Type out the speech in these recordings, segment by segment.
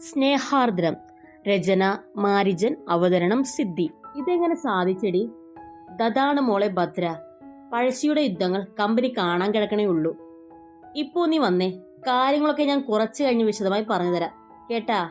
സ്നേഹാർദ്രം രചന മാരിജൻ അവതരണം സിദ്ധി. ഇതെങ്ങനെ സാധിച്ചടി? ദതാണ് മോളെ ഭദ്ര. പഴശ്ശിയുടെ യുദ്ധങ്ങൾ കമ്പനി കാണാൻ കിടക്കണേ ഉള്ളൂ. ഇപ്പോ നീ വന്നേ. കാര്യങ്ങളൊക്കെ ഞാൻ കുറച്ചു കഴിഞ്ഞ് വിശദമായി പറഞ്ഞു തരാം കേട്ടാ?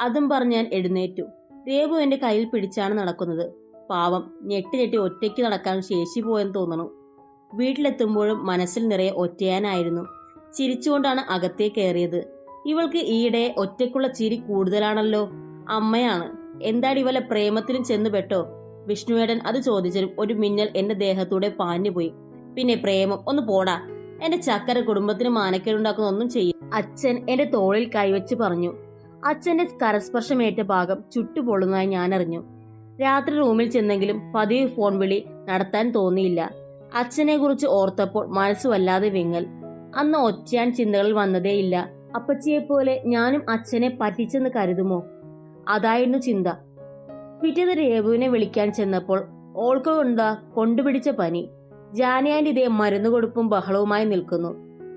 അതും പറഞ്ഞ് ഞാൻ എഴുന്നേറ്റു. രേവു എന്റെ കയ്യിൽ പിടിച്ചാണ് നടക്കുന്നത്. പാവം ഞെട്ടി ഞെട്ടി ഒറ്റയ്ക്ക് നടക്കാൻ ശേഷി പോയെന്ന് തോന്നണു. വീട്ടിലെത്തുമ്പോഴും മനസ്സിൽ നിറയെ ഒറ്റയാനായിരുന്നു. ചിരിച്ചുകൊണ്ടാണ് അകത്തേ കയറിയത്. ഇവൾക്ക് ഈയിടെ ഒറ്റയ്ക്കുള്ള ചിരി കൂടുതലാണല്ലോ. അമ്മയാണ്. എന്താടി ഇവളെ പ്രേമത്തിലും ചെന്ന് പെട്ടോ? വിഷ്ണുവേടൻ അത് ചോദിച്ചതും ഒരു മിന്നൽ എന്റെ ദേഹത്തൂടെ പാഞ്ഞുപോയി. പിന്നെ പ്രേമം ഒന്ന് പോടാ. എന്റെ ചക്കര കുടുംബത്തിന് മാനക്കേടുണ്ടാക്കുന്ന ഒന്നും ചെയ്യും. അച്ഛൻ എന്റെ തോളിൽ കൈവച്ച് പറഞ്ഞു. അച്ഛന്റെ കരസ്പർശമേറ്റ ഭാഗം ചുട്ടുപൊള്ളുന്നതായി ഞാൻ അറിഞ്ഞു രാത്രി റൂമിൽ ചെന്നെങ്കിലും പതിവ് ഫോൺ വിളി നടത്താൻ തോന്നിയില്ല. അച്ഛനെ കുറിച്ച് ഓർത്തപ്പോൾ മനസ്സ് വല്ലാതെ വിങ്ങൽ. അന്ന് ഒറ്റയാൻ ചിന്തകളിൽ വന്നതേയില്ല. അപ്പച്ചിയെ പോലെ ഞാനും അച്ഛനെ പറ്റിച്ചെന്ന് കരുതുമോ? അതായിരുന്നു ചിന്ത. പിറ്റേന്ന് രേവുവിനെ വിളിക്കാൻ ചെന്നപ്പോൾ ഓൾക്ക് കൊണ്ടാ കൊണ്ടുപിടിച്ച പനി. ജാനിയാന്റെ ഇതേ മരുന്ന് കൊടുപ്പും ബഹളവുമായി നിൽക്കുന്നു.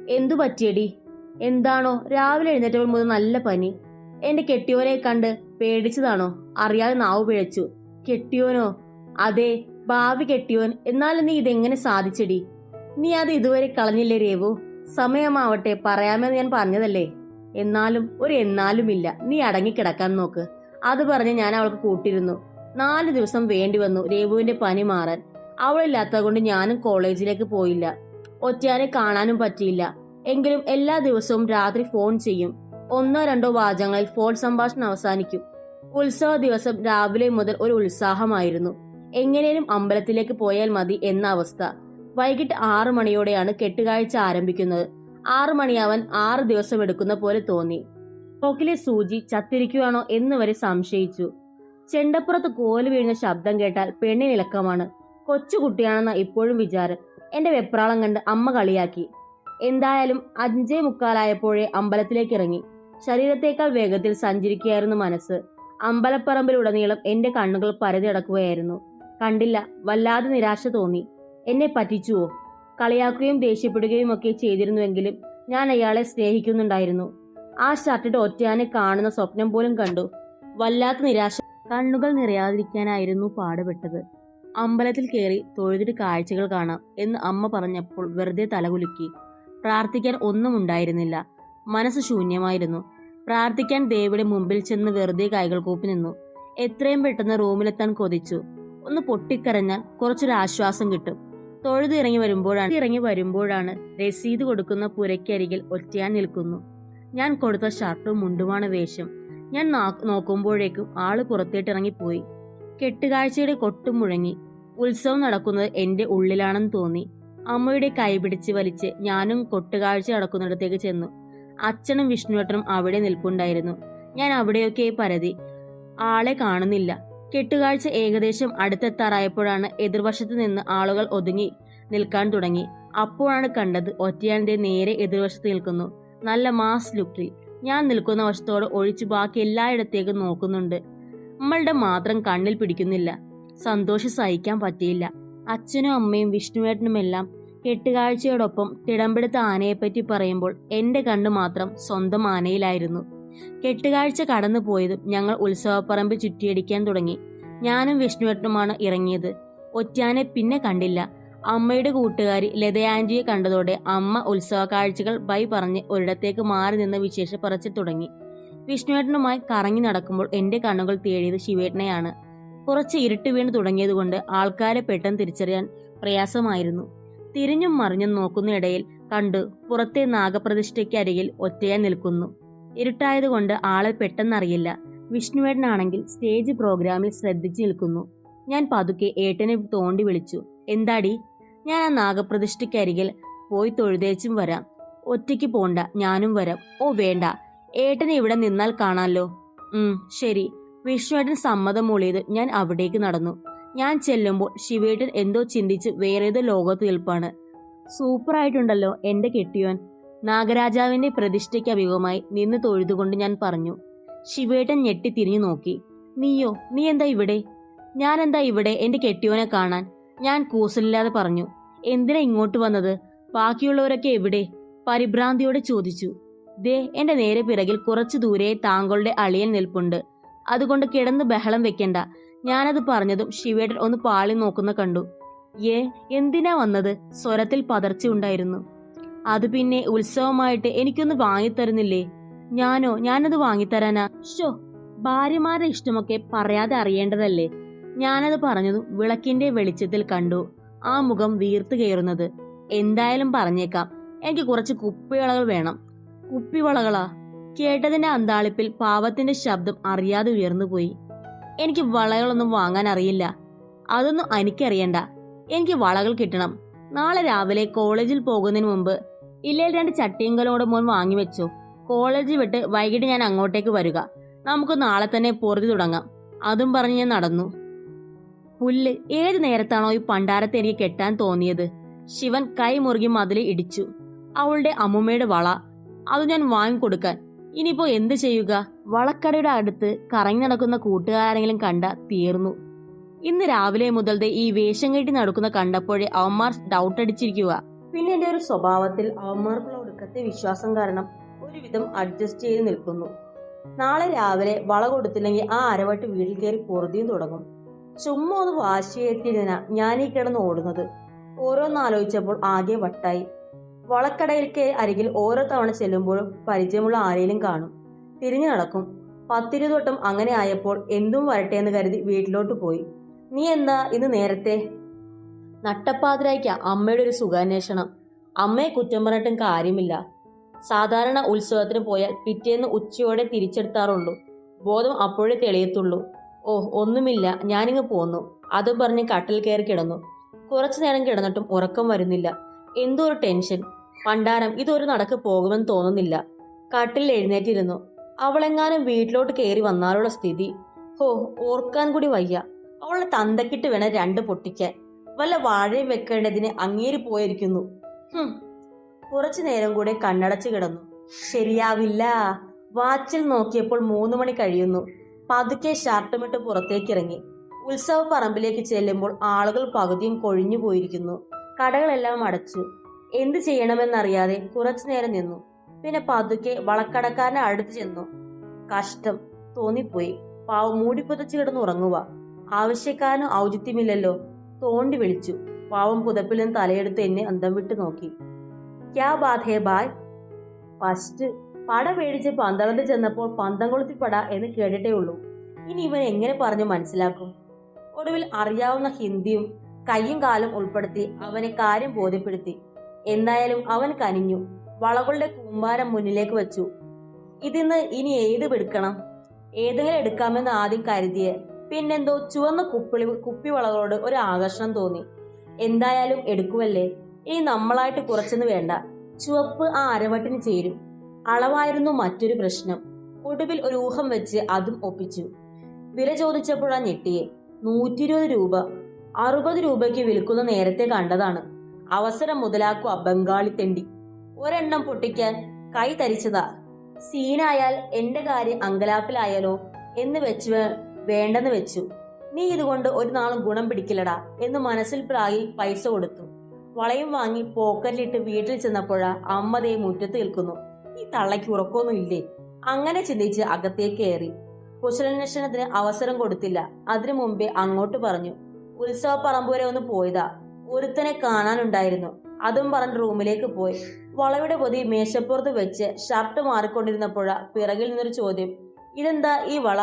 എന്തു പറ്റിയടി? എന്താണോ രാവിലെ എഴുന്നേറ്റപ്പോൾ മുതൽ നല്ല പനി. എന്റെ കെട്ടിയോനെ കണ്ട് പേടിച്ചതാണോ? അറിയാതെ നാവ് പിഴച്ചു. കെട്ടിയോനോ? അതെ ഭാവി കെട്ടിയോൻ. എന്നാലും നീ ഇതെങ്ങനെ സാധിച്ചടി? നീ അത് ഇതുവരെ കളഞ്ഞില്ലേ രേവു? സമയമാവട്ടെ പറയാമെന്ന് ഞാൻ പറഞ്ഞതല്ലേ? എന്നാലും ഒരു എന്നാലുമില്ല നീ അടങ്ങിക്കിടക്കാൻ നോക്ക്. അത് പറഞ്ഞ് ഞാൻ അവൾക്ക് കൂട്ടിരുന്നു. നാല് ദിവസം വേണ്ടി വന്നു രേവുവിന്റെ പനി മാറാൻ. അവളില്ലാത്തത് കൊണ്ട് ഞാനും കോളേജിലേക്ക് പോയില്ല. ഒറ്റയാനെ കാണാനും പറ്റിയില്ല. എങ്കിലും എല്ലാ ദിവസവും രാത്രി ഫോൺ ചെയ്യും. ഒന്നോ രണ്ടോ വാചകങ്ങളിൽ ഫോൺ സംഭാഷണം അവസാനിക്കും. ഉത്സവ ദിവസം രാവിലെ മുതൽ ഒരു ഉത്സാഹമായിരുന്നു. എങ്ങനെയും അമ്പലത്തിലേക്ക് പോയാൽ മതി എന്ന അവസ്ഥ. വൈകിട്ട് ആറു മണിയോടെയാണ് കെട്ടുകാഴ്ച ആരംഭിക്കുന്നത്. ആറു മണിയാവാൻ ആറ് ദിവസം എടുക്കുന്ന പോലെ തോന്നി. പോക്കിലെ സൂചി ചത്തിരിക്കുകയാണോ എന്ന് വരെ സംശയിച്ചു. ചെണ്ടപ്പുറത്ത് കോൽ വീഴുന്ന ശബ്ദം കേട്ടാൽ പെണ്ണിനിളക്കമാണ് കൊച്ചുകുട്ടിയാണെന്ന ഇപ്പോഴും വിചാരം. എന്റെ വെപ്രാളം കണ്ട് അമ്മ കളിയാക്കി. എന്തായാലും അഞ്ചേ മുക്കാലായപ്പോഴേ അമ്പലത്തിലേക്ക് ഇറങ്ങി. ശരീരത്തേക്കാൾ വേഗത്തിൽ സഞ്ചരിക്കുകയായിരുന്നു മനസ്സ്. അമ്പലപ്പറമ്പിലുടനീളം എന്റെ കണ്ണുകൾ പരതിടക്കുകയായിരുന്നു കണ്ടില്ല വല്ലാതെ നിരാശ തോന്നി. എന്നെ പറ്റിച്ചുവോ കളിയാക്കുകയും ദേഷ്യപ്പെടുകയും ഒക്കെ ചെയ്തിരുന്നുവെങ്കിലും ഞാൻ അയാളെ സ്നേഹിക്കുന്നുണ്ടായിരുന്നു. ആ ഷർട്ടിട്ട് ഒറ്റയാനെ കാണുന്ന സ്വപ്നം പോലും കണ്ടു. വല്ലാത്ത നിരാശ. കണ്ണുകൾ നിറയാതിരിക്കാനായിരുന്നു പാടുപെട്ടത്. അമ്പലത്തിൽ കയറി തൊഴുതിട്ട് കാഴ്ചകൾ കാണാം എന്ന് അമ്മ പറഞ്ഞപ്പോൾ വെറുതെ തലകുലുക്കി. പ്രാർത്ഥിക്കാൻ ഒന്നും ഉണ്ടായിരുന്നില്ല. മനസ്സ് ശൂന്യമായിരുന്നു. പ്രാർത്ഥിക്കാൻ ദേവിയുടെ മുമ്പിൽ ചെന്ന് വെറുതെ കൈകൾ കൂപ്പി നിന്നു. എത്രയും പെട്ടെന്ന് റൂമിലെത്താൻ കൊതിച്ചു. ഒന്ന് പൊട്ടിക്കരഞ്ഞാൽ കുറച്ചൊരു ആശ്വാസം കിട്ടും. തൊഴുത് ഇറങ്ങി വരുമ്പോഴാണ് ഇറങ്ങി വരുമ്പോഴാണ് രസീത് കൊടുക്കുന്ന പുരയ്ക്കരികിൽ ഒറ്റയാൻ നിൽക്കുന്നു. ഞാൻ കൊടുത്ത ഷർട്ടും മുണ്ടുമാണ് വേഷം. ഞാൻ നോക്കുമ്പോഴേക്കും ആൾ പുറത്തേട്ടിറങ്ങിപ്പോയി കെട്ടുകാഴ്ചയുടെ കൊട്ടും മുഴങ്ങി. ഉത്സവം നടക്കുന്നത് എന്റെ ഉള്ളിലാണെന്ന് തോന്നി. അമ്മയുടെ കൈ പിടിച്ച് വലിച്ച് ഞാനും കൊട്ടുകാഴ്ച നടക്കുന്നിടത്തേക്ക് ചെന്നു. അച്ഛനും വിഷ്ണുവേട്ടനും അവിടെ നിൽപ്പുണ്ടായിരുന്നു. ഞാൻ അവിടെയൊക്കെ പരതി. ആളെ കാണുന്നില്ല. കെട്ടുകാഴ്ച ഏകദേശം അടുത്തെത്താറായപ്പോഴാണ് എതിർവശത്ത് നിന്ന് ആളുകൾ ഒതുങ്ങി നിൽക്കാൻ തുടങ്ങി. അപ്പോഴാണ് കണ്ടത് ഒറ്റയാന്റെ നേരെ എതിർവശത്ത് നിൽക്കുന്നു. നല്ല മാസ് ലുക്കിൽ. ഞാൻ നിൽക്കുന്ന വശത്തോട് ഒഴിച്ചു ബാക്കി എല്ലായിടത്തേക്കും നോക്കുന്നുണ്ട്. നമ്മളുടെ മാത്രം കണ്ണിൽ പിടിക്കുന്നില്ല. സന്തോഷം സഹിക്കാൻ പറ്റിയില്ല. അച്ഛനും അമ്മയും വിഷ്ണുവേട്ടനുമെല്ലാം കെട്ടുകാഴ്ചയോടൊപ്പം തിടമ്പെടുത്ത ആനയെപ്പറ്റി പറയുമ്പോൾ എന്റെ കണ്ണ് മാത്രം സ്വന്തം ആനയിലായിരുന്നു. കെട്ടുകാഴ്ച കടന്നു പോയതും ഞങ്ങൾ ഉത്സവപ്പറമ്പ് ചുറ്റിയടിക്കാൻ തുടങ്ങി. ഞാനും വിഷ്ണുവേട്ടനുമാണ് ഇറങ്ങിയത്. ഒറ്റാനെ പിന്നെ കണ്ടില്ല. അമ്മയുടെ കൂട്ടുകാരി ലതയാൻജിയെ കണ്ടതോടെ അമ്മ ഉത്സവ കാഴ്ചകൾ ബൈ പറഞ്ഞ് ഒരിടത്തേക്ക് മാറി നിന്ന് വിശേഷ പറച്ചു തുടങ്ങി. വിഷ്ണുവേട്ടനുമായി കറങ്ങി നടക്കുമ്പോൾ എന്റെ കണ്ണുകൾ തേടിയത് ശിവേട്ടനെയാണ്. കുറച്ച് ഇരുട്ട് വീണ് തുടങ്ങിയതുകൊണ്ട് ആൾക്കാരെ പെട്ടെന്ന് തിരിച്ചറിയാൻ പ്രയാസമായിരുന്നു. തിരിഞ്ഞും മറിഞ്ഞും നോക്കുന്നയിടയിൽ കണ്ടു പുറത്തെ നാഗപ്രതിഷ്ഠയ്ക്ക് അരികിൽ ഒറ്റയാൻ നിൽക്കുന്നു. ഇരുട്ടായതുകൊണ്ട് ആളെ പെട്ടെന്നറിയില്ല. വിഷ്ണുവേട്ടനാണെങ്കിൽ സ്റ്റേജ് പ്രോഗ്രാമിൽ ശ്രദ്ധിച്ചു നിൽക്കുന്നു. ഞാൻ പതുക്കെ ഏട്ടനെ തോണ്ടി വിളിച്ചു. എന്താടി? ഞാൻ ആ നാഗപ്രതിഷ്ഠയ്ക്കരികിൽ പോയി തൊഴുതേച്ചും വരാം. ഒറ്റയ്ക്ക് പോണ്ട ഞാനും വരാം. ഓ വേണ്ട. ഏട്ടനെ ഇവിടെ നിന്നാൽ കാണാമല്ലോ ഉം ശരി. വിഷ്ണുവേട്ടൻ സമ്മതം മൂളിയത് ഞാൻ അവിടേക്ക് നടന്നു. ഞാൻ ചെല്ലുമ്പോൾ ശിവേട്ടൻ എന്തോ ചിന്തിച്ച് വേറേതോ ലോകത്ത് നിൽപ്പാണ്. സൂപ്പറായിട്ടുണ്ടല്ലോ എന്റെ കെട്ടിയോൻ. നാഗരാജാവിന്റെ പ്രതിഷ്ഠയ്ക്ക് അഭിമുഖമായി നിന്ന് തൊഴുതുകൊണ്ട് ഞാൻ പറഞ്ഞു ശിവേട്ടൻ ഞെട്ടി തിരിഞ്ഞു നോക്കി. നീയോ നീ എന്താ ഇവിടെ? ഞാൻ എന്താ ഇവിടെ? എന്റെ കെട്ടിയോനെ കാണാൻ. ഞാൻ കൂസലില്ലാതെ പറഞ്ഞു എന്തിനാ ഇങ്ങോട്ട് വന്നത്? ബാക്കിയുള്ളവരൊക്കെ എവിടെ? പരിഭ്രാന്തിയോടെ ചോദിച്ചു ദേ എന്റെ നേരെ പിറകിൽ കുറച്ചു ദൂരെ താങ്കളുടെ അളിയൻ നിൽപ്പുണ്ട്. അതുകൊണ്ട് കിടന്ന് ബഹളം വെക്കണ്ട. ഞാനത് പറഞ്ഞതും ശിവേട്ടൻ ഒന്ന് പാളി നോക്കുന്ന കണ്ടു. ഏ എന്തിനാ വന്നത്? സ്വരത്തിൽ പതർച്ചയുണ്ടായിരുന്നു അത് പിന്നെ ഉത്സവമായിട്ട് എനിക്കൊന്ന് വാങ്ങിത്തരുന്നില്ലേ? ഞാനോ? ഞാനത് വാങ്ങിത്തരാനാ? ഷോ ഭാര്യമാരുടെ ഇഷ്ടമൊക്കെ പറയാതെ അറിയേണ്ടതല്ലേ? ഞാനത് പറഞ്ഞതും വിളക്കിന്റെ വെളിച്ചത്തിൽ കണ്ടു. ആ മുഖം വീർത്തു കയറുന്നത്. എന്തായാലും പറഞ്ഞേക്കാം. എനിക്ക് കുറച്ച് കുപ്പിവളകൾ വേണം. കുപ്പിവളകളാ? കേട്ടതിന്റെ അന്താളിപ്പിൽ പാവത്തിന്റെ ശബ്ദം അറിയാതെ ഉയർന്നുപോയി. എനിക്ക് വളകളൊന്നും വാങ്ങാൻ അറിയില്ല. അതൊന്നും എനിക്കറിയണ്ട. എനിക്ക് വളകൾ കിട്ടണം. നാളെ രാവിലെ കോളേജിൽ പോകുന്നതിന് മുമ്പ് ഇല്ലേ രണ്ട് ചട്ടിയങ്കലോട് മോൻ വാങ്ങി വെച്ചോ. കോളേജ് വിട്ട് വൈകിട്ട് ഞാൻ അങ്ങോട്ടേക്ക് വരിക. നമുക്ക് നാളെ തന്നെ പൊറുതി തുടങ്ങാം. അതും പറഞ്ഞ് ഞാൻ നടന്നു. പുല്ല് ഏത് നേരത്താണോ ഈ പണ്ടാരത്തെ എനിക്ക് കെട്ടാൻ തോന്നിയത്? ശിവൻ കൈ മുറുകി മതിൽ ഇടിച്ചു. അവളുടെ അമ്മുമ്മയുടെ വള. അത് ഞാൻ വാങ്ങിക്കൊടുക്കാൻ ഇനിയിപ്പോ എന്ത് ചെയ്യുക? വളക്കടയുടെ അടുത്ത് കറങ്ങി നടക്കുന്ന കൂട്ടുകാരെങ്കിലും കണ്ട തീർന്നു. ഇന്ന് രാവിലെ മുതൽ ഈ വേഷം കെട്ടി നടക്കുന്ന കണ്ടപ്പോഴേ അവന്മാർ ഡൗട്ട് അടിച്ചിരിക്കുക പിന്നെ എന്റെ ഒരു സ്വഭാവത്തിൽ അവന്മാർക്കുള്ള ഒടുക്കത്തെ വിശ്വാസം കാരണം ഒരുവിധം അഡ്ജസ്റ്റ് ചെയ്ത് നിൽക്കുന്നു. നാളെ രാവിലെ വള കൊടുത്തില്ലെങ്കിൽ ആ അരവട്ട് വീട്ടിൽ കയറി പൊറുതിയും തുടങ്ങും. ചുമ്മാ ഒന്ന് ഞാൻ ഈ കിടന്ന് ഓടുന്നത്. ഓരോന്നാലോചിച്ചപ്പോൾ ആകെ വട്ടായി. വളക്കടയിലേക്ക് അരികിൽ ഓരോ തവണ ചെല്ലുമ്പോഴും പരിചയമുള്ള ആരെയും കാണും. തിരിഞ്ഞു നടക്കും. പത്തിരുപത് വട്ടം അങ്ങനെ ആയപ്പോൾ എന്തും വരട്ടെ എന്ന് കരുതി വീട്ടിലോട്ട് പോയി. നീ എന്താ ഇന്ന് നേരത്തെ? നട്ടപ്പാതിരായിക്ക അമ്മയുടെ ഒരു സുഖാന്വേഷണം. അമ്മയെ കുറ്റം പറഞ്ഞിട്ടും കാര്യമില്ല. സാധാരണ ഉത്സവത്തിന് പോയാൽ പിറ്റേന്ന് ഉച്ചയോടെ തിരിച്ചെടുത്താറുള്ളൂ. ബോധം അപ്പോഴേ തെളിയത്തുള്ളൂ. ഓ ഒന്നുമില്ല. ഞാനിങ്ങ് പോന്നു. അതും പറഞ്ഞ് കട്ടിൽ കയറി കിടന്നു. കുറച്ചു നേരം കിടന്നിട്ടും ഉറക്കം വരുന്നില്ല. എന്തോ ഒരു ടെൻഷൻ. പണ്ടാരം ഇതൊരു നടക്ക് പോകുമെന്ന് തോന്നുന്നില്ല. കട്ടിൽ എഴുന്നേറ്റിരുന്നു. അവളെങ്ങാനും വീട്ടിലോട്ട് കയറി വന്നാലുള്ള സ്ഥിതി. ഹോ ഓർക്കാൻ കൂടി വയ്യ. അവളെ തന്തക്കിട്ട് വേണം രണ്ട് പൊട്ടിക്കാൻ. വല്ല വാഴയും വെക്കേണ്ടതിന് അങ്ങേരി പോയിരിക്കുന്നു. കുറച്ചു നേരം കൂടെ കണ്ണടച്ചു കിടന്നു. ശരിയാവില്ല. വാച്ചിൽ നോക്കിയപ്പോൾ മൂന്ന് മണി കഴിയുന്നു. പതുക്കെ ഷർട്ടുമിട്ട് പുറത്തേക്ക് ഇറങ്ങി ഉത്സവ പറമ്പിലേക്ക് ചെല്ലുമ്പോൾ ആളുകൾ പകുതിയും കൊഴിഞ്ഞു പോയിരിക്കുന്നു. കടകളെല്ലാം അടച്ചു. എന്ത് ചെയ്യണമെന്നറിയാതെ കുറച്ചു നേരം നിന്നു. പിന്നെ പതുക്കെ വളക്കടക്കാരനെ അടുത്ത് ചെന്നു. കഷ്ടം. തോന്നിപ്പോയി. പാവം മൂടിപ്പുതച്ച് കിടന്ന് ഉറങ്ങുക ആവശ്യക്കാരന് ഔചിത്യമില്ലല്ലോ. തോണ്ടി വിളിച്ചു. പാവം പുതപ്പിൽ നിന്ന് തലയെടുത്ത് എന്നെ അന്തം വിട്ട് നോക്കി. ക്യാ ബാധേ ബായ്? ഫസ്റ്റ് പട മേടിച്ച് പന്തളത്ത് ചെന്നപ്പോൾ പന്തം കൊളുത്തി പട എന്ന് കേട്ടിട്ടേ ഉള്ളൂ. ഇനി ഇവൻ എങ്ങനെ പറഞ്ഞു മനസ്സിലാക്കും? ഒടുവിൽ അറിയാവുന്ന ഹിന്ദിയും കയ്യും കാലും ഉൾപ്പെടുത്തി അവനെ കാര്യം ബോധ്യപ്പെടുത്തി. എന്തായാലും അവൻ കനിഞ്ഞു. വളകളുടെ കൂമ്പാരം മുന്നിലേക്ക് വെച്ചു. ഇതിന്ന് ഇനി ഏത് എടുക്കണം ഏതെങ്കിലും എടുക്കാമെന്ന് ആദ്യം കരുതിയെ. പിന്നെന്തോ ചുവന്ന കുപ്പിളി കുപ്പിവളകളോട് ഒരു ആകർഷണം തോന്നി. എന്തായാലും എടുക്കുമല്ലേ? ഇനി നമ്മളായിട്ട് കുറച്ചെന്ന് വേണ്ട. ചുവപ്പ് ആ അരവട്ടിന് ചേരും. അളവായിരുന്നു മറ്റൊരു പ്രശ്നം. ഒടുവിൽ ഒരു ഊഹം വെച്ച് അതും ഒപ്പിച്ചു. വില ചോദിച്ചപ്പോഴാ ഞെട്ടിയെ. നൂറ്റി ഇരുപത് രൂപ. അറുപത് രൂപയ്ക്ക് വിൽക്കുന്ന നേരത്തെ കണ്ടതാണ്. അവസരം മുതലാക്കുക ബംഗാളി തെണ്ടി. ഒരെണ്ണം പൊട്ടിക്കാൻ കൈ തരിച്ചതാ. സീനായാൽ എന്റെ കാര്യം അങ്കലാപ്പിലായാലോ എന്ന് വെച്ച് വേണ്ടെന്ന് വെച്ചു. നീ ഇതുകൊണ്ട് ഒരു നാളും ഗുണം പിടിക്കില്ലടാ എന്ന് മനസ്സിൽ പ്രായി പൈസ കൊടുത്തു. വളയും വാങ്ങി പോക്കറ്റിലിട്ട് വീട്ടിൽ ചെന്നപ്പോഴാ അമ്മതയെ മുറ്റത്ത് നിൽക്കുന്നു. ഈ തള്ളയ്ക്ക് ഉറക്കമൊന്നും ഇല്ലേ? അങ്ങനെ ചിന്തിച്ച് അകത്തേക്ക് കയറി. കുശലന്വേഷണത്തിന് അവസരം കൊടുത്തില്ല. അതിനു മുമ്പേ അങ്ങോട്ട് പറഞ്ഞു ഉത്സവ പറമ്പ് വരെ ഒന്ന് പോയതാ. ഒരുത്തനെ കാണാനുണ്ടായിരുന്നു. അതും പറഞ്ഞ് റൂമിലേക്ക് പോയി. വളയുടെ പൊതി മേശപ്പുറത്ത് വെച്ച് ഷർട്ട് മാറിക്കൊണ്ടിരുന്നപ്പോഴാ പിറകിൽ നിന്നൊരു ചോദ്യം ഇതെന്താ ഈ വള?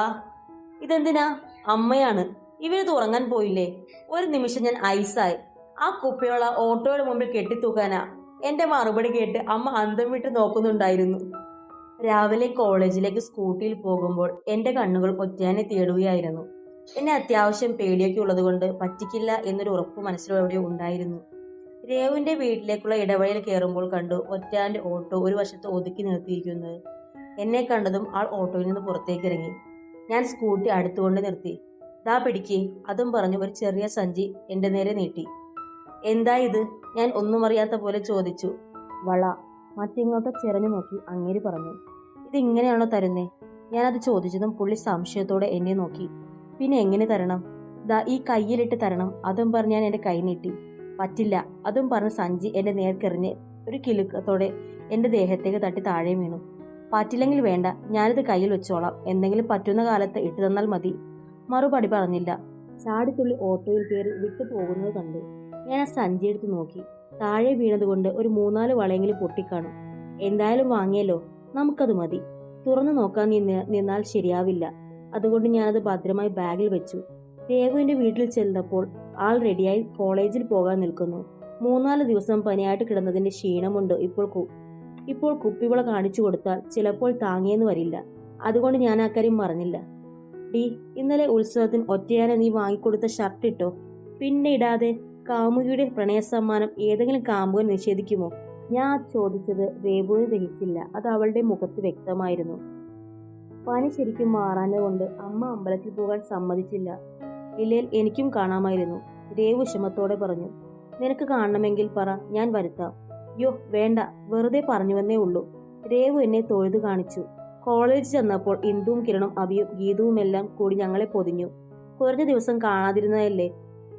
ഇതെന്തിനാ? അമ്മയാണ്. ഇവരിത് ഉറങ്ങാൻ പോയില്ലേ? ഒരു നിമിഷം ഞാൻ ഐസായി. ആ കുപ്പിയുള്ള ഓട്ടോയുടെ മുമ്പിൽ കെട്ടിത്തൂക്കാനാ. എന്റെ മറുപടി കേട്ട് അമ്മ അന്തം വിട്ട് നോക്കുന്നുണ്ടായിരുന്നു. രാവിലെ കോളേജിലേക്ക് സ്കൂട്ടിയിൽ പോകുമ്പോൾ എന്റെ കണ്ണുകൾ ഒറ്റയാനെ തേടുകയായിരുന്നു. എന്നെ അത്യാവശ്യം പേടിയൊക്കെ ഉള്ളതുകൊണ്ട് പറ്റിക്കില്ല എന്നൊരു ഉറപ്പ് മനസ്സിലെവിടെയോ ഉണ്ടായിരുന്നു. രേവിന്റെ വീട്ടിലേക്കുള്ള ഇടവഴിയിൽ കയറുമ്പോൾ കണ്ടു ഒറ്റാന്റെ ഓട്ടോ ഒരു വശത്ത് ഒതുക്കി നിർത്തിയിരിക്കുന്നത്. എന്നെ കണ്ടതും ആൾ ഓട്ടോയിൽ നിന്ന് പുറത്തേക്ക് ഇറങ്ങി ഞാൻ സ്കൂട്ടി അടുത്തുകൊണ്ട് നിർത്തി. ദാ പിടിക്ക്. അതും പറഞ്ഞു ഒരു ചെറിയ സഞ്ചി എന്റെ നേരെ നീട്ടി. എന്താ ഇത്? ഞാൻ ഒന്നും അറിയാത്ത പോലെ ചോദിച്ചു. വള മറ്റിങ്ങോട്ട് ചെറിഞ്ഞു നോക്കി അങ്ങേരി പറഞ്ഞു. ഇതിങ്ങനെയാണോ തരുന്നേ? ഞാനത് ചോദിച്ചതും പുള്ളി സംശയത്തോടെ എന്നെ നോക്കി. പിന്നെ എങ്ങനെ തരണം? ദാ ഈ കയ്യിലിട്ട് തരണം. അതും പറഞ്ഞ് ഞാൻ എന്റെ കൈ നീട്ടി. പറ്റില്ല. അതും പറഞ്ഞ് സഞ്ചി എന്റെ നേർക്കെറിഞ്ഞ് ഒരു കിലുക്കത്തോടെ എന്റെ ദേഹത്തേക്ക് തട്ടി താഴെ വീണു. പറ്റില്ലെങ്കിൽ വേണ്ട ഞാനിത് കയ്യിൽ വെച്ചോളാം. എന്തെങ്കിലും പറ്റുന്ന കാലത്ത് ഇട്ടു തന്നാൽ മതി. മറുപടി പറഞ്ഞില്ല. ചാടിത്തുള്ളി ഓട്ടോയിൽ കയറി വിട്ടു പോകുന്നത് കണ്ടു. ഞാൻ ആ സഞ്ചി എടുത്ത് നോക്കി. താഴെ വീണതുകൊണ്ട് ഒരു മൂന്നാൽ വളയെങ്കിലും പൊട്ടിക്കാണും. എന്തായാലും വാങ്ങിയല്ലോ. നമുക്കത് മതി. തുറന്നു നോക്കാൻ നിന്ന് നിന്നാൽ ശരിയാവില്ല. അതുകൊണ്ട് ഞാനത് ഭദ്രമായി ബാഗിൽ വെച്ചു. ദേവുവിന്റെ വീട്ടിൽ ചെന്നപ്പോൾ ആൾ റെഡിയായി കോളേജിൽ പോകാൻ നിൽക്കുന്നു. മൂന്നാൽ ദിവസം പനിയായിട്ട് കിടന്നതിന്റെ ക്ഷീണമുണ്ട് ഇപ്പോൾ ഇപ്പോൾ കുപ്പിവള കാണിച്ചു കൊടുത്താൽ ചിലപ്പോൾ താങ്ങിയെന്ന് വരില്ല. അതുകൊണ്ട് ഞാൻ അക്കാര്യം പറഞ്ഞില്ല ഡി ഇന്നലെ ഉത്സവത്തിന് ഒറ്റയാനെ നീ വാങ്ങിക്കൊടുത്ത ഷർട്ട് ഇട്ടോ? പിന്നെ ഇടാതെ കാമുകിയുടെ പ്രണയ സമ്മാനം ഏതെങ്കിലും കാമുകൻ നിഷേധിക്കുമോ? ഞാൻ ചോദിച്ചത് രേബുവിന് ദഹിച്ചില്ല. അത് അവളുടെ മുഖത്ത് വ്യക്തമായിരുന്നു. പനി ശരിക്കും മാറാനെ കൊണ്ട് അമ്മ അമ്പലത്തിൽ പോകാൻ സമ്മതിച്ചില്ല. ഇല്ലേൽ എനിക്കും കാണാമായിരുന്നു. രേവു വിഷമത്തോടെ പറഞ്ഞു. നിനക്ക് കാണണമെങ്കിൽ പറ ഞാൻ വരുത്താം. യോ വേണ്ട. വെറുതെ പറഞ്ഞുവെന്നേ ഉള്ളൂ. രേവു എന്നെ തൊഴുതു കാണിച്ചു. കോളേജ് ചെന്നപ്പോൾ ഇന്ദുവും കിരണും അഭിയും ഗീതുവും എല്ലാം കൂടി ഞങ്ങളെ പൊതിഞ്ഞു. കുറഞ്ഞ ദിവസം കാണാതിരുന്നതല്ലേ?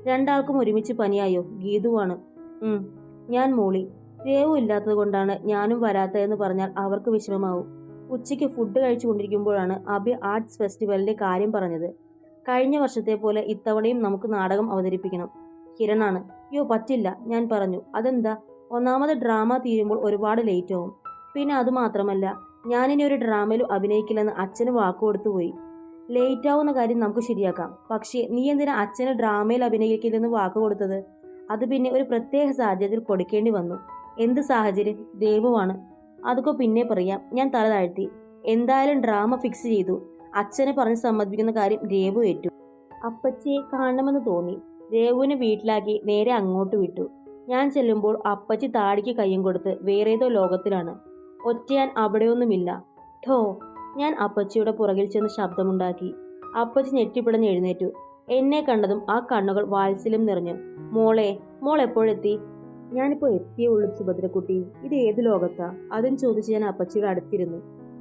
രണ്ടാൾക്കും ഒരുമിച്ച് പനിയായോ? ഗീതുവാണ്. ഉം ഞാൻ മൂളി. രേവു ഇല്ലാത്തത് കൊണ്ടാണ് ഞാനും വരാത്തതെന്ന് പറഞ്ഞാൽ അവർക്ക് വിഷമമാവും. ഉച്ചയ്ക്ക് ഫുഡ് കഴിച്ചുകൊണ്ടിരിക്കുമ്പോഴാണ് അഭി ആർട്സ് ഫെസ്റ്റിവലിന്റെ കാര്യം പറഞ്ഞത്. കഴിഞ്ഞ വർഷത്തെ പോലെ ഇത്തവണയും നമുക്ക് നാടകം അവതരിപ്പിക്കണം. കിരണാണ് യോ പറ്റില്ല. ഞാൻ പറഞ്ഞു. അതെന്താ? ഒന്നാമത് ഡ്രാമ തീരുമ്പോൾ ഒരുപാട് ലേറ്റ് ആവും. പിന്നെ അത് മാത്രമല്ല ഞാനിനി ഒരു ഡ്രാമയിലും അഭിനയിക്കില്ലെന്ന് അച്ഛന് വാക്കുകൊടുത്തു പോയി. ലേറ്റ് ആവുന്ന കാര്യം നമുക്ക് ശരിയാക്കാം. പക്ഷേ നീ എന്തിനാ അച്ഛന് ഡ്രാമയിൽ അഭിനയിക്കില്ലെന്ന് വാക്ക് കൊടുത്തത്? അത് പിന്നെ ഒരു പ്രത്യേക സാഹചര്യത്തിൽ കൊടുക്കേണ്ടി വന്നു. എന്ത് സാഹചര്യം? ദൈവമാണ്. അതൊക്കെ പിന്നെ പറയാം. ഞാൻ തല താഴ്ത്തി. എന്തായാലും ഡ്രാമ ഫിക്സ് ചെയ്തു. അച്ഛനെ പറഞ്ഞ് സമ്മതിപ്പിക്കുന്ന കാര്യം രേവു ഏറ്റു. അപ്പച്ചിയെ കാണണമെന്ന് തോന്നി. രേവുവിനെ വീട്ടിലാക്കി നേരെ അങ്ങോട്ട് വിട്ടു. ഞാൻ ചെല്ലുമ്പോൾ അപ്പച്ചി താടിക്ക് കയ്യും കൊടുത്ത് വേറേതോ ലോകത്തിലാണ്. ഒറ്റയാൻ അവിടെയൊന്നുമില്ല. ഠോ ഞാൻ അപ്പച്ചിയുടെ പുറകിൽ ചെന്ന് ശബ്ദമുണ്ടാക്കി. അപ്പച്ചി ഞെട്ടിപ്പിടഞ്ഞ് എഴുന്നേറ്റു. എന്നെ കണ്ടതും ആ കണ്ണുകൾ വാത്സല്യം നിറഞ്ഞു. മോളെ മോൾ എപ്പോഴെത്തി? ഞാനിപ്പോൾ എത്തിയേ ഉള്ളൂ സുഭദ്രക്കുട്ടി. ഇത് ഏത് ലോകത്താ? അതും ചോദിച്ച് ഞാൻ അപ്പച്ചിയുടെ അടുത്തിരുന്നു.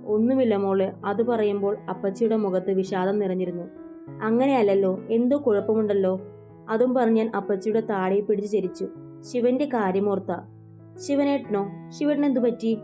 ഒന്നുമില്ല മോളെ അത് പറയുമ്പോൾ അപ്പച്ചിയുടെ മുഖത്ത് വിഷാദം നിറഞ്ഞിരുന്നു. അങ്ങനെയല്ലല്ലോ എന്തോ കുഴപ്പമുണ്ടല്ലോ. അതും പറഞ്ഞ് ഞാൻ അപ്പച്ചിയുടെ താടിയെ പിടിച്ച് ചിരിച്ചു. ശിവന്റെ കാര്യമോർത്ത ശിവനേട്ടനോ ശിവൻ എന്തു പറ്റി?